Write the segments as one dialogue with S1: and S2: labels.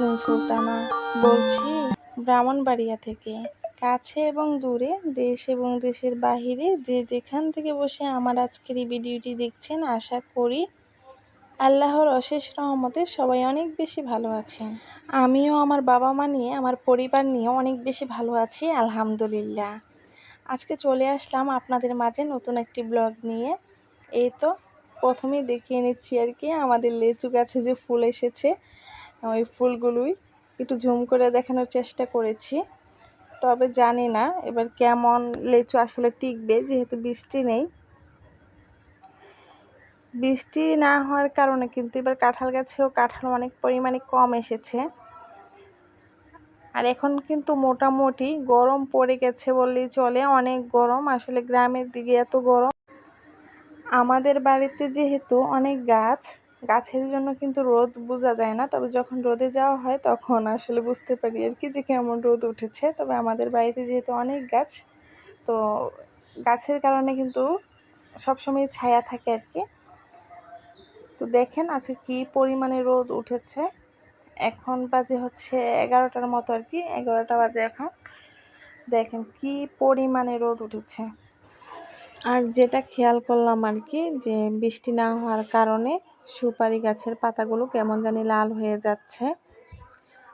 S1: নাজনীন সুলতানা বলছি, ব্রাহ্মণবাড়িয়া থেকে। কাছে এবং দূরে, দেশ এবং দেশের বাহিরে যে যেখান থেকে বসে আমার আজকের এই ভিডিওটি দেখছেন, আশা করি আল্লাহর অশেষ রহমতে সবাই অনেক বেশি ভালো আছেন। আমিও আমার বাবা মা নিয়ে, আমার পরিবার নিয়ে অনেক বেশি ভালো আছি, আলহামদুলিল্লাহ। আজকে চলে আসলাম আপনাদের মাঝে নতুন একটি ব্লগ নিয়ে। এই তো, প্রথমেই দেখিয়ে নিচ্ছি আর কি, আমাদের লেচু গাছে যে ফুল এসেছে ওই ফুলগুলোই একটু ঝুম করে দেখানোর চেষ্টা করেছি। তবে জানি না এবার কেমন লেচু আসলে টিকবে, যেহেতু বৃষ্টি নেই। বৃষ্টি না হওয়ার কারণে কিন্তু এবার কাঁঠাল গাছেও কাঁঠাল অনেক পরিমাণে কম এসেছে। আর এখন কিন্তু মোটামুটি গরম পড়ে গেছে বললেই চলে, অনেক গরম। আসলে গ্রামের দিকে এত গরম। আমাদের বাড়িতে যেহেতু অনেক গাছ গাছের জন্য কিন্তু রোদ বোঝা যায় না, তবে যখন রোদে যাওয়া হয় তখন আসলে বুঝতে পারি আর কি যে কেমন রোদ উঠেছে। তবে আমাদের বাড়িতে যেহেতু অনেক গাছ, তো গাছের কারণে কিন্তু সবসময় ছায়া থাকে আর কি। তো দেখেন আজকে কি পরিমাণে রোদ উঠেছে। এখন বাজে হচ্ছে এগারোটার মতো আর কি, এগারোটা বাজে এখন। দেখেন কি পরিমাণে রোদ উঠেছে। আর যেটা খেয়াল করলাম আর কি যে বৃষ্টি না হওয়ার কারণে সুপারি গাছের পাতাগুলো কেমন জানি লাল হয়ে যাচ্ছে।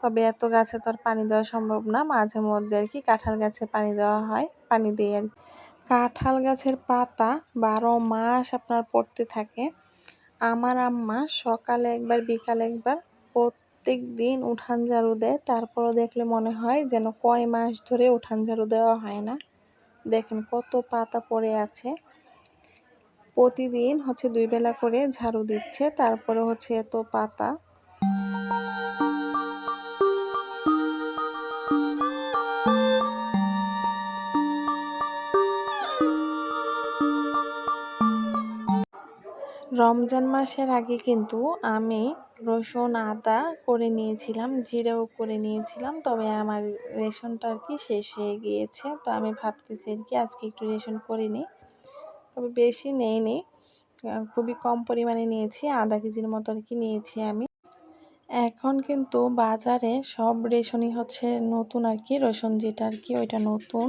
S1: তবে এত গাছে তো আর পানি দেওয়া সম্ভব না। মাঝে মধ্যে আর কি কাঁঠাল গাছে পানি দেওয়া হয়, পানি দিয়ে আর কাঁঠাল গাছের পাতা বারো মাস আপনার পড়তে থাকে। আমার আম্মা সকালে একবার, বিকালে একবার প্রত্যেক দিন উঠান ঝাড়ু দেয়। তারপরও দেখলে মনে হয় যেন কয় মাস ধরে উঠান ঝাড়ু দেওয়া হয় না। দেখেন কত পাতা পড়ে আছে। প্রতিদিন হচ্ছে দুই বেলা করে ঝাড়ু দিচ্ছে, তারপরে হচ্ছে এত পাতা। রমজান মাসের আগে কিন্তু আমি রসুন আদা করে নিয়েছিলাম, জিরাও করে নিয়েছিলাম, তবে আমার রেশনটা আর কি শেষ হয়ে গিয়েছে। তো আমি ভাবতেছি আর কি আজকে একটু রেশন করে নিই। তবে বেশি নেইনি খুবই কম পরিমাণে নিয়েছি, আধা কেজির মতো আর কি নিয়েছি আমি। এখন কিন্তু বাজারে সব রেশনই হচ্ছে নতুন আর কি রসুন যেটা আর কি ওইটা নতুন।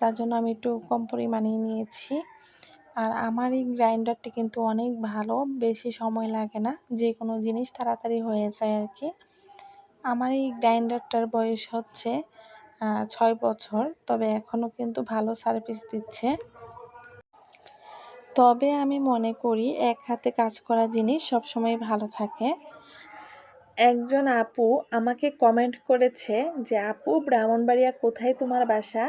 S1: তার জন্য আমি একটু কম পরিমাণেই নিয়েছি। আর আমার এই গ্রাইন্ডারটি কিন্তু অনেক ভালো, বেশি সময় লাগে না যে কোনো জিনিস তাড়াতাড়ি হয়ে যায় আর কি। আমার এই গ্রাইন্ডারটার বয়স হচ্ছে ছয় বছর, তবে এখনও কিন্তু ভালো সার্ভিস দিচ্ছে। তবে আমি মনে করি এক হাতে কাজ করা জিনিস সবসময় ভালো থাকে। একজন আপু আমাকে কমেন্ট করেছে যে, আপু, ব্রাহ্মণবাড়িয়া কোথায় তোমার বাসা?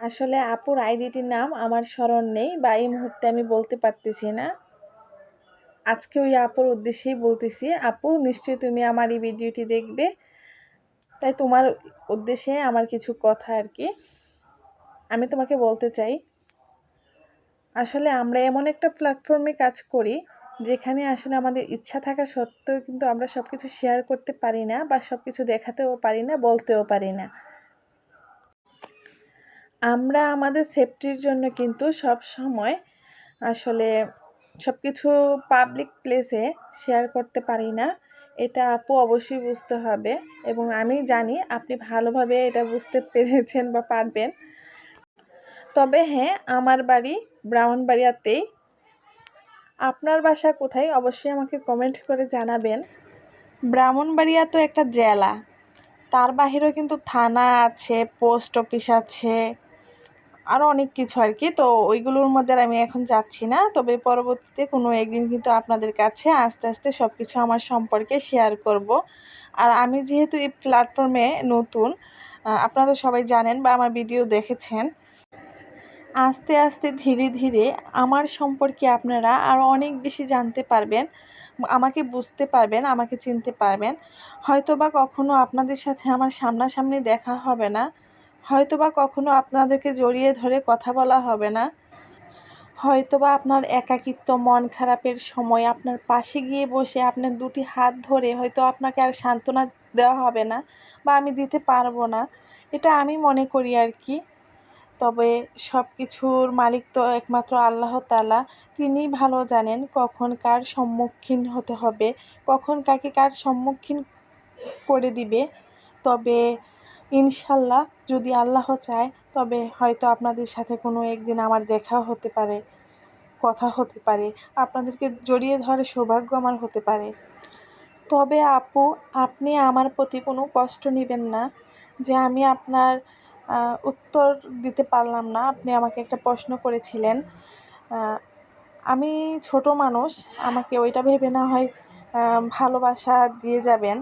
S1: আসলে আপুর আইডিটির নাম আমার স্মরণ নেই বা এই মুহূর্তে আমি বলতে পারতেছি না। আজকে ওই আপুর উদ্দেশ্যেই বলতেছি, আপু, নিশ্চয়ই তুমি আমার এই ভিডিওটি দেখবে। তাই তোমার উদ্দেশ্যে আমার কিছু কথা আর কি। আমি তোমাকে বলতে চাই আসলে আমরা এমন একটা প্ল্যাটফর্মে কাজ করি, যেখানে আসলে আমাদের ইচ্ছা থাকা সত্ত্বেও কিন্তু আমরা সব কিছু শেয়ার করতে পারি না বা সব কিছু দেখাতেও পারি না, বলতেও পারি না। আমরা আমাদের সেফটির জন্য কিন্তু সব সময় আসলে সব কিছু পাবলিক প্লেসে শেয়ার করতে পারি না। এটা আপু অবশ্যই বুঝতে হবে এবং আমি জানি আপনি ভালোভাবে এটা বুঝতে পেরেছেন বা পারবেন। তবে হ্যাঁ আমার বাড়ি ব্রাহ্মণবাড়িয়াতেই আপনার বাসা কোথায়? অবশ্যই আমাকে কমেন্ট করে জানাবেন। ব্রাহ্মণবাড়িয়া তো একটা জেলা। তার বাহিরেও কিন্তু থানা আছে, পোস্ট অফিস আছে আরও অনেক কিছু আর কি। তো ওইগুলোর মধ্যে আমি এখন যাচ্ছি না। তবে পরবর্তীতে কোনো একদিন কিন্তু আপনাদের কাছে আস্তে আস্তে সব কিছু আমার সম্পর্কে শেয়ার করব। আর আমি যেহেতু এই প্ল্যাটফর্মে নতুন আপনারা সবাই জানেন বা আমার ভিডিও দেখেছেন আস্তে আস্তে ধীরে ধীরে আমার সম্পর্কে আপনারা আরও অনেক বেশি জানতে পারবেন, আমাকে বুঝতে পারবেন, আমাকে চিনতে পারবেন। হয়তো বা কখনো আপনাদের সাথে আমার সামনাসামনি দেখা হবে না হয়তো বা কখনো আপনাদেরকে জড়িয়ে ধরে কথা বলা হবে না। হয়তোবা আপনার একাকিত্ব, মন খারাপের সময় আপনার পাশে গিয়ে বসে আপনার দুটি হাত ধরে হয়তো আপনাকে আর সান্ত্বনা দেওয়া হবে না বা আমি দিতে পারব না। এটা আমি মনে করি আর কি। তবে সব কিছুর মালিক তো একমাত্র আল্লাহ তালা তিনি ভালো জানেন কখন কার সম্মুখীন হতে হবে, কখন কাকে কার সম্মুখীন করে দিবে। তবে ইনশাল্লাহ যদি আল্লাহ চায়, তবে হয়তো আপনাদের সাথে কোনো একদিন আমার দেখাও হতে পারে, কথা হতে পারে। আপনাদেরকে জড়িয়ে ধরে সৌভাগ্য আমার হতে পারে। তবে আপু, আপনি আমার প্রতি কোনো কষ্ট নেবেন না যে আমি আপনার উত্তর দিতে পারলাম না। আপনি আমাকে একটা প্রশ্ন করেছিলেন। আমি ছোট মানুষ, আমাকে ওইটা ভেবে না হয় ভালোবাসা দিয়ে যাবেন।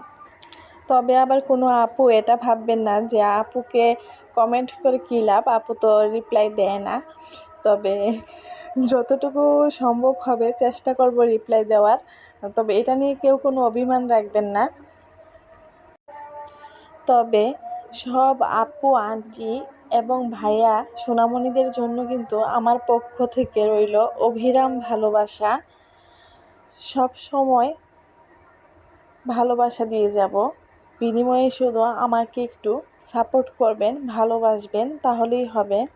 S1: তবে আবার কোনো আপু এটা ভাববেন না যে আপুকে কমেন্ট করে কী লাভ? আপু তো রিপ্লাই দেয় না। তবে যতটুকু সম্ভব হবে চেষ্টা করব রিপ্লাই দেওয়ার। তবে এটা নিয়ে কেউ কোনো অভিমান রাখবেন না। তবে সব আপু, আন্টি এবং ভাইয়া সোনামণিদের জন্য কিন্তু আমার পক্ষ থেকে রইল অভিরাম ভালোবাসা। সব সময় ভালোবাসা দিয়ে যাব। বিনিময়ে শুধু আমাকে একটু সাপোর্ট করবেন, ভালোবাসবেন, তাহলেই হবে।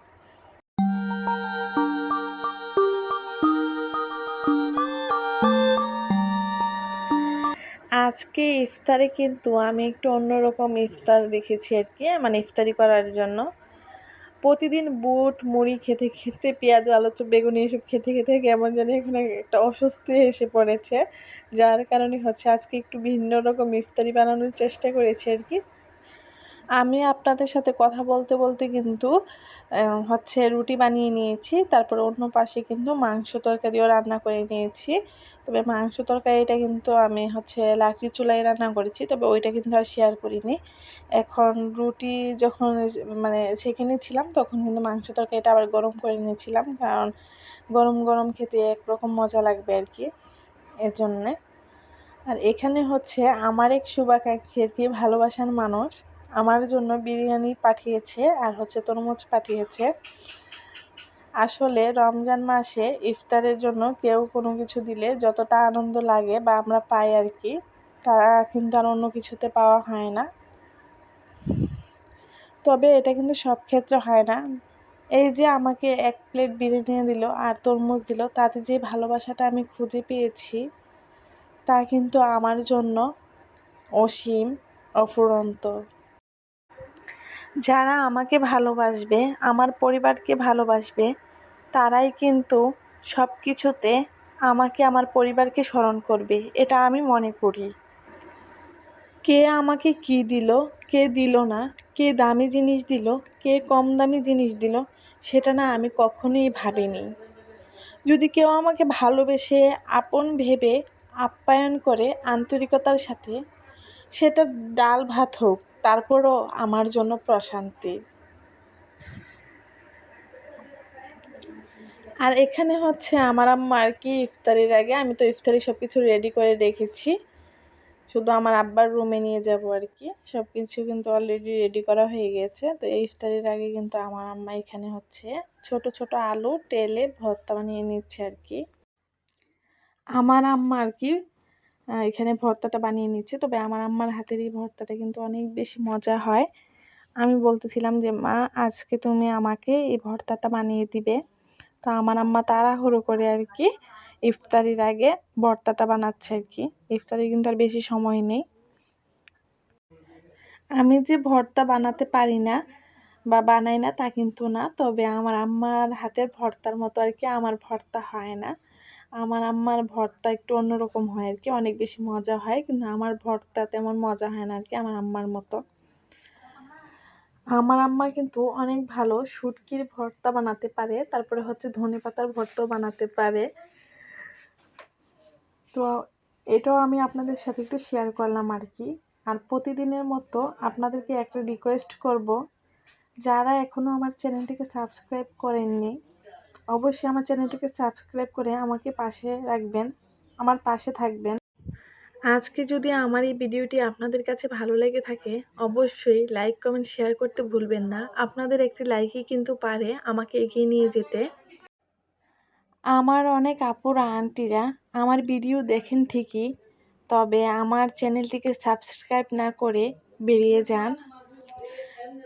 S1: আজকে ইফতারে কিন্তু আমি একটু অন্যরকম ইফতার রেখেছি আর কি মানে ইফতারি করার জন্য। প্রতিদিন বুট, মুড়ি খেতে খেতে, পেঁয়াজ আলু চপ বেগুনি এসব খেতে খেতে কেমন জানি এখানে একটা অস্বস্তি এসে পড়েছে। যার কারণে হচ্ছে আজকে একটু ভিন্ন রকম ইফতারি বানানোর চেষ্টা করেছি আর কি। আমি আপনাদের সাথে কথা বলতে বলতে কিন্তু হচ্ছে রুটি বানিয়ে নিয়েছি, তারপর অন্য পাশে কিন্তু মাংস তরকারিও রান্না করে নিয়েছি। তবে মাংস তরকারিটা কিন্তু আমি হচ্ছে লাকড়ি চুলায় রান্না করেছি, তবে ওইটা কিন্তু আর শেয়ার করিনি। এখন রুটি যখন মানে সেখানে ছিলাম তখন কিন্তু মাংস তরকারিটা আবার গরম করে নিয়েছিলাম, কারণ গরম গরম খেতে একরকম মজা লাগবে আর কি এর জন্যে আর এখানে হচ্ছে আমার এক শুভাকাঙ্ক্ষী আর কি ভালোবাসার মানুষ আমার জন্য বিরিয়ানি পাঠিয়েছে আর হচ্ছে তরমুজ পাঠিয়েছে। আসলে রমজান মাসে ইফতারের জন্য কেউ কোনো কিছু দিলে যতটা আনন্দ লাগে বা আমরা পাই আর কি, তা কিন্তু আর অন্য কিছুতে পাওয়া হয় না। তবে এটা কিন্তু সব ক্ষেত্রে হয় না। এই যে আমাকে এক প্লেট বিরিয়ানি দিল আর তরমুজ দিল, তাতে যে ভালোবাসাটা আমি খুঁজে পেয়েছি, তা কিন্তু আমার জন্য অসীম, অফুরন্ত। যারা আমাকে ভালোবাসবে, আমার পরিবারকে ভালোবাসবে, তারাই কিন্তু সব কিছুতে আমাকে, আমার পরিবারকে স্মরণ করবে। এটা আমি মনে করি। কে আমাকে কি দিল, কে দিল না, কে দামি জিনিস দিল, কে কম দামি জিনিস দিল, সেটা না আমি কখনোই ভাবিনি। যদি কেউ আমাকে ভালোবেসে আপন ভেবে আপ্যায়ন করে আন্তরিকতার সাথে, সেটা ডাল ভাত হোক তারপরও আমার জন্য প্রশান্তি। আর এখানে হচ্ছে আমার আম্মা আর কি ইফতারির আগে, আমি তো ইফতারি সব কিছু রেডি করে রেখেছি। শুধু আমার আব্বার রুমে নিয়ে যাব আর কি। সব কিছু কিন্তু অলরেডি রেডি করা হয়ে গেছে। তো এই ইফতারির আগে কিন্তু আমার আম্মা এখানে হচ্ছে ছোট ছোট আলু, তেলে ভর্তা বানিয়ে নিচ্ছে আর কি। আমার আম্মা আর কি এখানে ভর্তাটা বানিয়ে নিচ্ছে। তবে আমার আম্মার হাতের এই ভর্তাটা কিন্তু অনেক বেশি মজা হয়। আমি বলতেছিলাম যে, মা, আজকে তুমি আমাকে এই ভর্তাটা বানিয়ে দিবে। তো আমার আম্মা তাড়াহুড়ো করে আর কি ইফতারির আগে ভর্তাটা বানাচ্ছে আর কি। ইফতারি কিন্তু আর বেশি সময় নেই। আমি যে ভর্তা বানাতে পারি না বা বানাই না তা কিন্তু না। তবে আমার আম্মার হাতের ভর্তার মতো আর কি আমার ভর্তা হয় না। আমার আম্মার ভর্তা একটু অন্যরকম হয় আর কি, অনেক বেশি মজা হয়, কিন্তু আমার ভর্তা তেমন মজা হয় না আর কি, আমার আম্মার মতো। আমার আম্মা কিন্তু অনেক ভালো শুটকির ভর্তা বানাতে পারে, তারপরে হচ্ছে ধনে পাতার ভর্তাও বানাতে পারে। তো এটাও আমি আপনাদের সাথে একটু শেয়ার করলাম আর কি। আর প্রতিদিনের মতো আপনাদেরকে একটা রিকোয়েস্ট করব, যারা এখনও আমার চ্যানেলটিকে সাবস্ক্রাইব করেননি অবশ্যই আমার চ্যানেলটিকে সাবস্ক্রাইব করে আমাকে পাশে রাখবেন, আমার পাশে থাকবেন। আজকে যদি আমার এই ভিডিওটি আপনাদের কাছে ভালো লেগে থাকে, অবশ্যই লাইক, কমেন্ট, শেয়ার করতে ভুলবেন না। আপনাদের একটি লাইকই কিন্তু পারে আমাকে এগিয়ে নিয়ে যেতে। আমার অনেক আপুরা আন্টিরা আমার ভিডিও দেখেন ঠিকই, তবে আমার চ্যানেলটিকে সাবস্ক্রাইব না করে বেরিয়ে যান।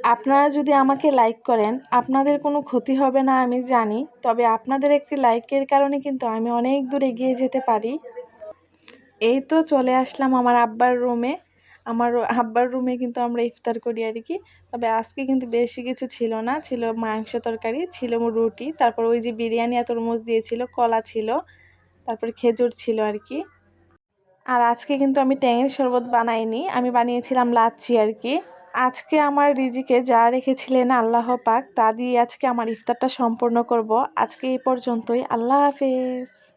S1: আপনারা যদি আমাকে লাইক করেন, আপনাদের কোনো ক্ষতি হবে না, আমি জানি। তবে আপনাদের একটি লাইকের কারণে কিন্তু আমি অনেক দূর এগিয়ে যেতে পারি। এই তো চলে আসলাম আমার আব্বার রুমে আমার আব্বার রুমে কিন্তু আমরা ইফতার করি আর কি। তবে আজকে কিন্তু বেশি কিছু ছিল না, ছিল মাংস তরকারি, ছিল রুটি, তারপর ওই যে বিরিয়ানি আর তরমুজ দিয়েছিল, কলা ছিল, তারপর খেজুর ছিল আর কি। আর আজকে কিন্তু আমি ট্যাঙের শরবত বানাইনি, আমি বানিয়েছিলাম লাচ্ছি আর কি। আজকে আমার রিজিকে যা রেখেছিলেন আল্লাহ পাক, তা দিয়ে আজকে আমার ইফতারটা সম্পূর্ণ করব। আজকে এই পর্যন্তই। আল্লাহ হাফেজ।